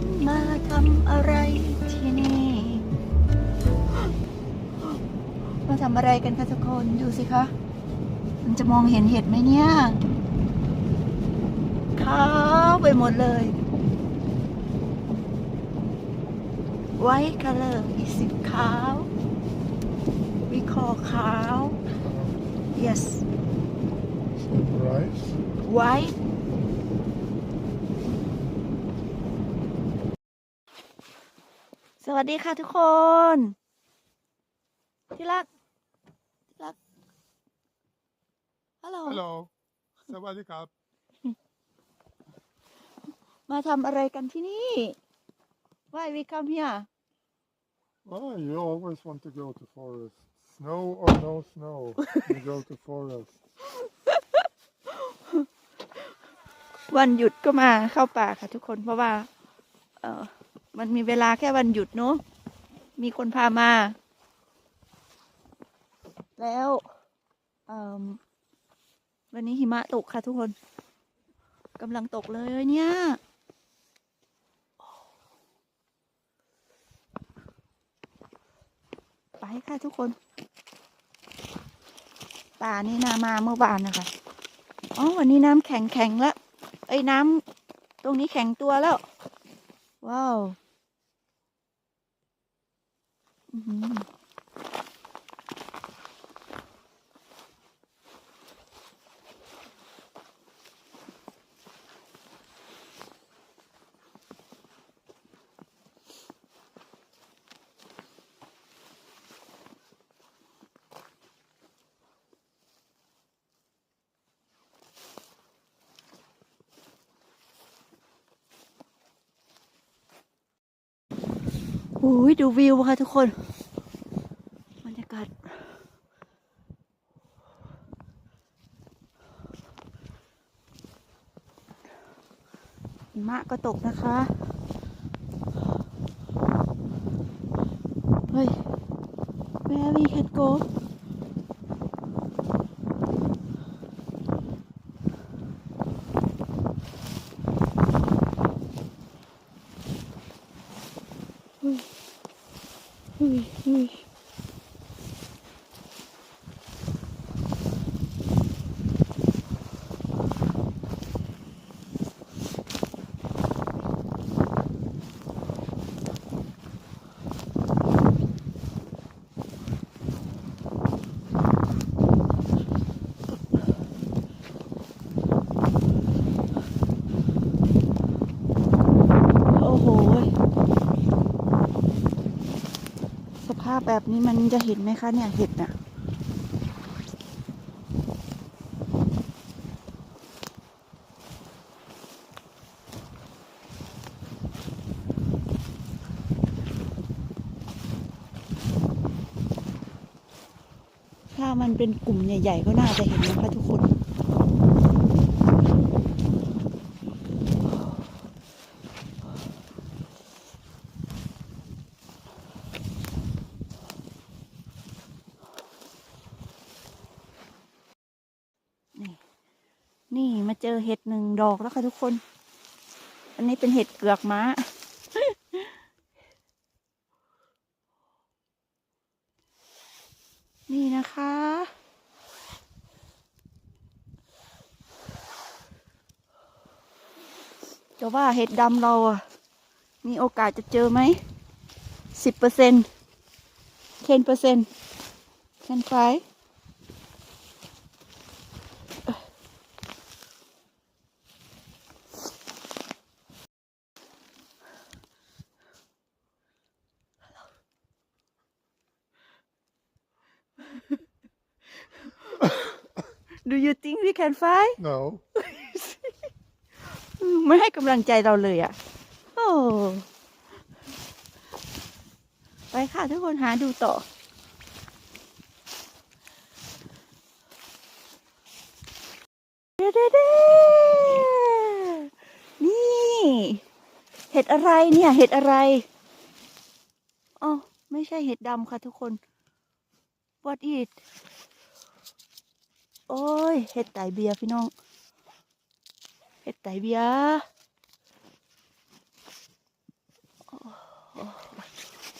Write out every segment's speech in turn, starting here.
ฉันมาทำอะไรที่นี่ มาทำอะไรกันคะทุกคนดูสิคะ มันจะมองเห็นเห็ดไหมเนี่ยขาวไปหมดเลย White color is it ขาว we call ขาว yes Rice. white วัสดีค่ะทุกคน ที่รักที่รักฮัลโหล Hello. Sawadee krap. มาทำอะไรกันที่นี่ Why we come here Oh, you always want to go to forest. Snow or no snow, you go to forest. วันหยุดก็มาเข้าป่าค่ะทุกคนเพราะว่า เออ มันมีเวลาแค่วันหยุดเนอะมีคนพามา แล้วอืมวันนี้หิมะตกค่ะทุกคนกำลังตกเลยเนี่ยไปค่ะทุกคน ป่านี่นามาเมื่อวานนะคะอ๋อวันนี้น้ำแข็งแข็งแล้วไอ้น้ำตรงนี้แข็งตัวแล้ว ว้าว อื้อ อุ้ยดูวิวค่ะทุกคนบรรยากาศหมะก็ตกนะคะ เฮ้ย where we can go เฮ้ยเฮ้ยเฮ้ยโอ้โห สภาพ แบบนี้มันจะเห็นไหมคะเนี่ยเห็ดน่ะถ้ามันเป็นกลุ่มใหญ่ ๆ ก็น่าจะเห็นนะคะทุกคน นี่มาเจอเห็ดหนึ่งดอกแล้วค่ะทุกคน อันนี้เป็นเห็ดเกือกม้า นี่นะคะ จะว่าเห็ดดำเราอะมีโอกาสจะเจอไหมสิบเปอร์เซ็นต์เทนเปอร์เซ็นต์แคนไฟ Do you think we can fly No. อืมไม่ให้กำลังใจเราเลยอะ่ะ โอ้ ไปค่ะทุกคนหาดูต่อ เด้เด้เด้นี่ เห็ดอะไรเนี่ย เห็ดอะไรอ๋อไม่ใช่เห็ดดำค่ะทุกคน what it โอ้ยเห็ดไตเบียร์พี่น้องเห็ดไตเบียร์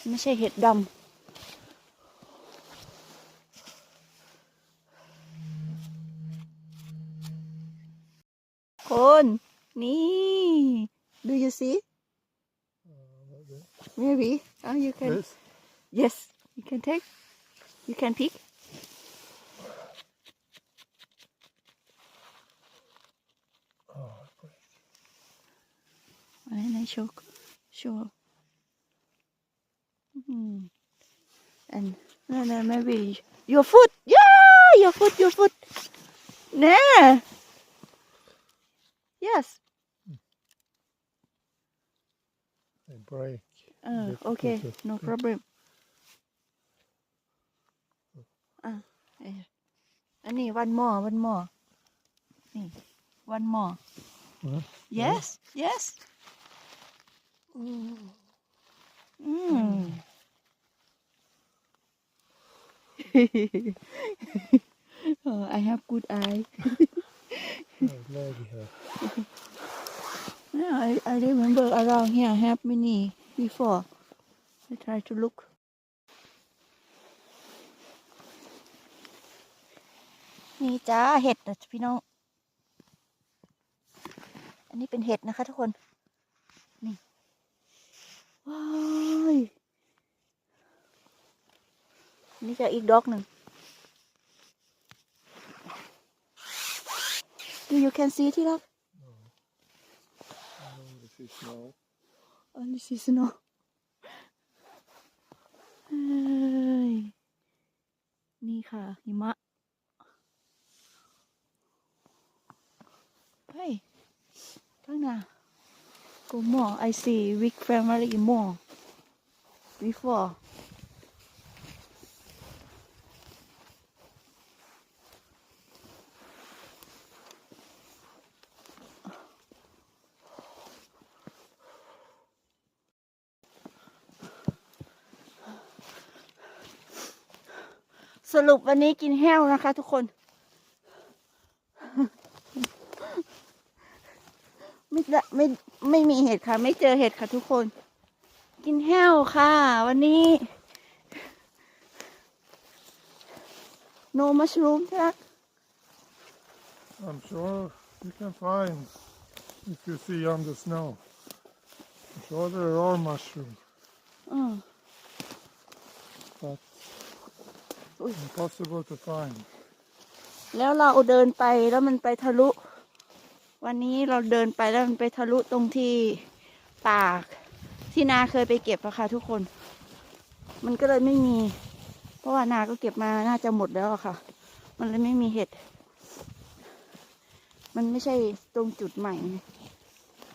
ไม่ใช่เห็ดดำคนนี่ do you see Uh, like that. maybe oh you can This? yes you can take you can pick ไหนไหนโชว์โชว์ Hmm. and no no maybe your foot yeah your foot your foot nah yes They break. uh, Difficult okay to no pick. problem อะเอ้ยอันนี้ one more one more นี่ one more Huh? yes yes Mm. oh, I have good eye. Oh, yeah, I, I remember around here I have many before. I try to look. นี่จ้าเห็ดนะพี่น้อง อันนี้เป็นเห็ดนะคะทุกคน ว้ายนี่จะอีกดอกหนึ่ง Do you can see ที่รัก Oh, this is snow. อันนี้ซีซันอลเฮ้ยนี่ค่ะหิมะเฮ้ยข้างหน้า go more I see big family more before สรุปวันนี้กินแห้วนะคะทุกคน ไม่ได้ไม่ไม่มีเห็ดค่ะ ไม่เจอเห็ดค่ะทุกคน กินแห้วค่ะ วันนี้ no mushroom ใช่ไหม I'm sure you can find if you see under snow. I'm sure there are mushrooms, อืม but Ui. impossible to find. แล้วเราเดินไปแล้วมันไปทะลุ วันนี้เราเดินไปแล้วมันไปทะลุตรงที่ปากที่นาเคยไปเก็บอะค่ะทุกคน มันก็เลยไม่มี เพราะว่านาก็เก็บมาน่าจะหมดแล้วอะค่ะ มันเลยไม่มีเห็ด มันไม่ใช่ตรงจุดใหม่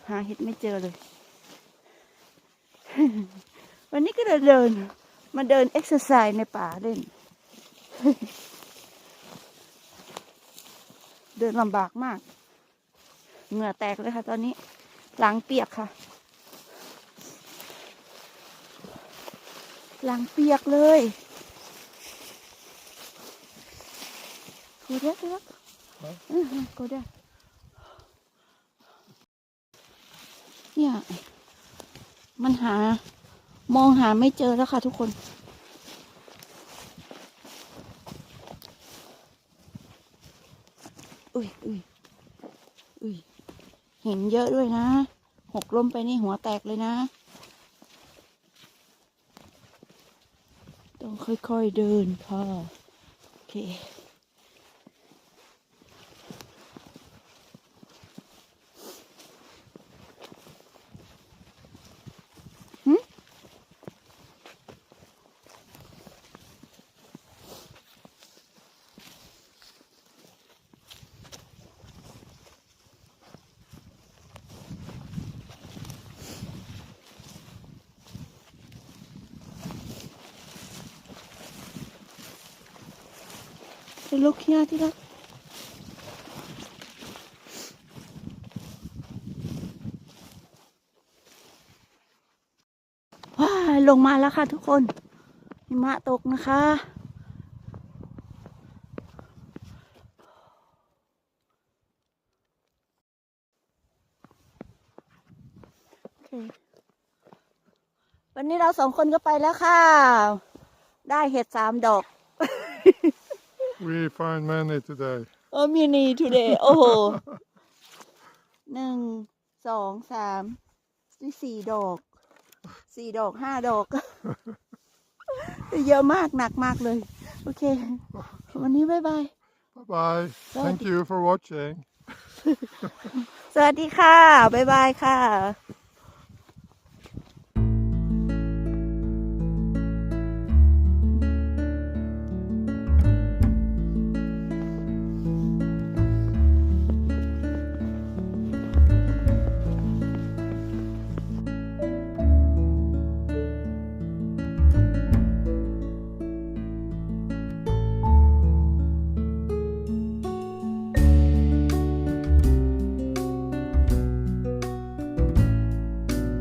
หาเห็ดไม่เจอเลย วันนี้ก็เลยเดิน มาเดินเอ็กซ์ไซส์ในป่าเล่น เดินลำบากมาก เหงื่อแตกเลยค่ะ ตอนนี้หลังเปียกค่ะหลังเปียกเลยกูได้กูได้ฮะอือฮึกูได้เนี่ย มันหา มองหาไม่เจอแล้วค่ะทุกคน อุ้ยอุ้ยอุ้ย ห็นเยอะด้วยนะ หกล้มไปนี่หัวแตกเลยนะ ต้องค่อยๆเดินค่ะ โอเค ลุกเฮียที่รักว้าลงมาแล้วค่ะทุกคนหิมะตกนะคะโอเควันนี้เราสองคนก็ไปแล้วค่ะ ได้เห็ดสามดอก We find many today. โอ้มินี today โอ้โหหนึ่งสองสามสี่สี่ดอกสี่ดอกห้าดอกเยอะมากหนักมากเลย โอเค วันนี้บ๊ายบาย Bye bye. Bye. Thank you for watching. สวัสดีค่ะ บ๊ายบายค่ะ